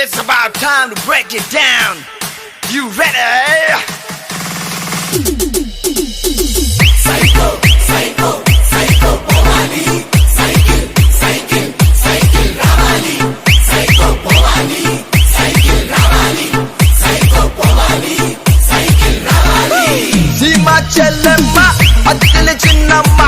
It's about time to break it down. You ready? సీమ చెల్లెమ్మ అత్తెల చిన్నమ్మ శ్రీశైలమ్మమ్మ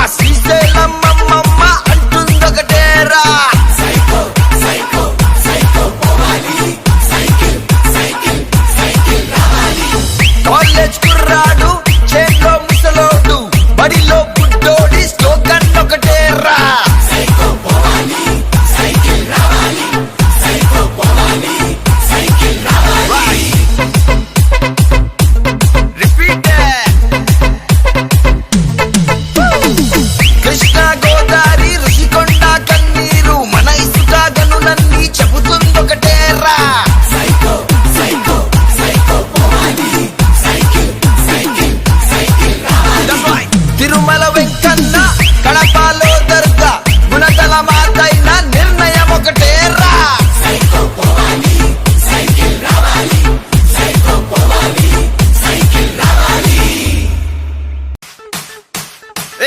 tierra.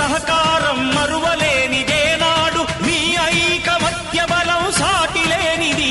సహకారం మరువలేనిదేనాడు మీ ఐకమత్య బలం సాటిలేనిది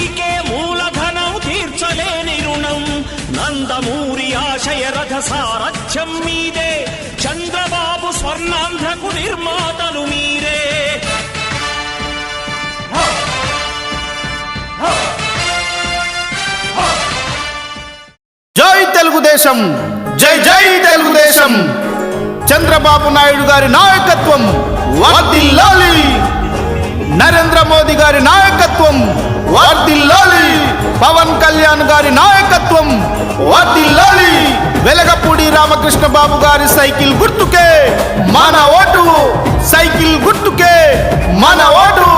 నందమూరి ఆశయ రథ సారథ్యం మీదే. చంద్రబాబు స్వర్ణాంధ్రకు నిర్మాతలు మీరే. జై తెలుగుదేశం జై జై తెలుగుదేశం. చంద్రబాబు నాయుడు గారి నాయకత్వం వర్ధిల్లాలి నరేంద్ర మోదీ గారి నాయకత్వం వర్ధిల్లాలి పవన్ కళ్యాణ్ గారి నాయకత్వం. వర్ధిల్లాలి వెలగపూడి రామకృష్ణ బాబు గారి సైకిల్ గుర్తుకే మన ఓటు. సైకిల్ గుర్తుకే మన ఓటు.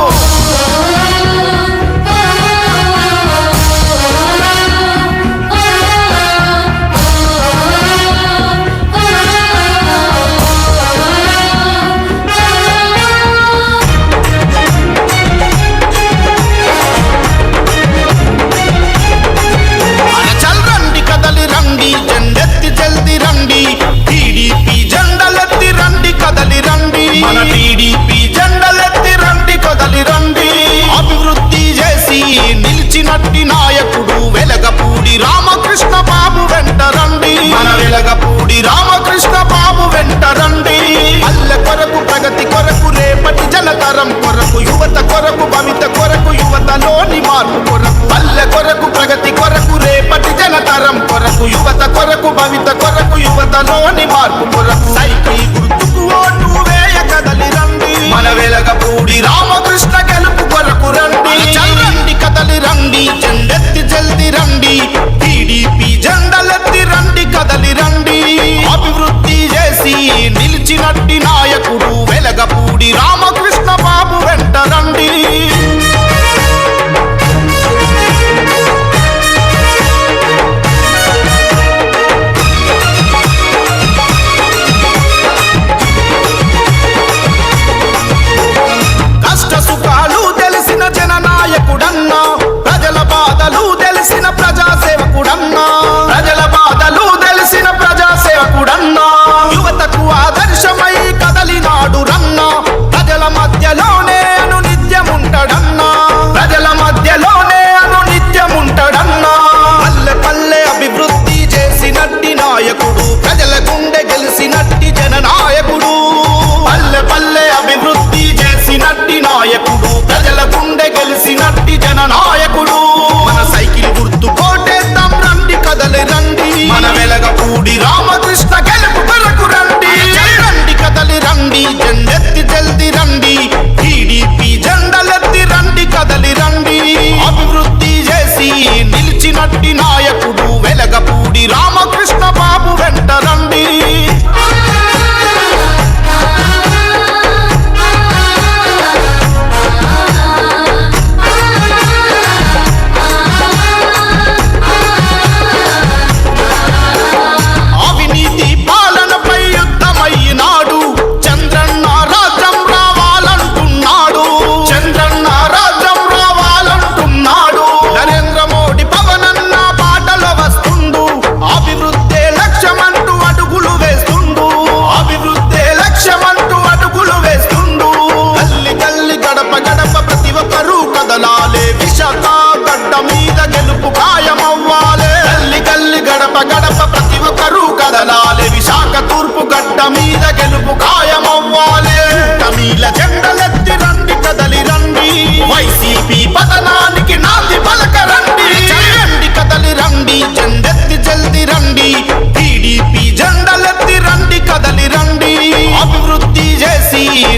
కొరకు రేపటి జనతరం కొరకు యువత కొరకు భవిత కొరకు యువతలోని మార్పు కొరకు పల్లె కొరకు ప్రగతి కొరకు రేపటి జనతరం కొరకు యువత కొరకు భవిత కొరకు యువతలోని మార్పు కొరకు. సైకిల్ గుర్తుకు ఓటు వేయ కదలి రండి. మన వెలగపూడి రామకృష్ణ గెలుపు కొరకు రండి. రండి కదలి రండి జెండెత్తి జల్ది రండి.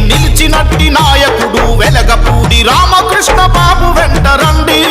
నిలిచినట్టి నాయకుడు వెలగపూడి రామకృష్ణ బాబు వెంట రండి.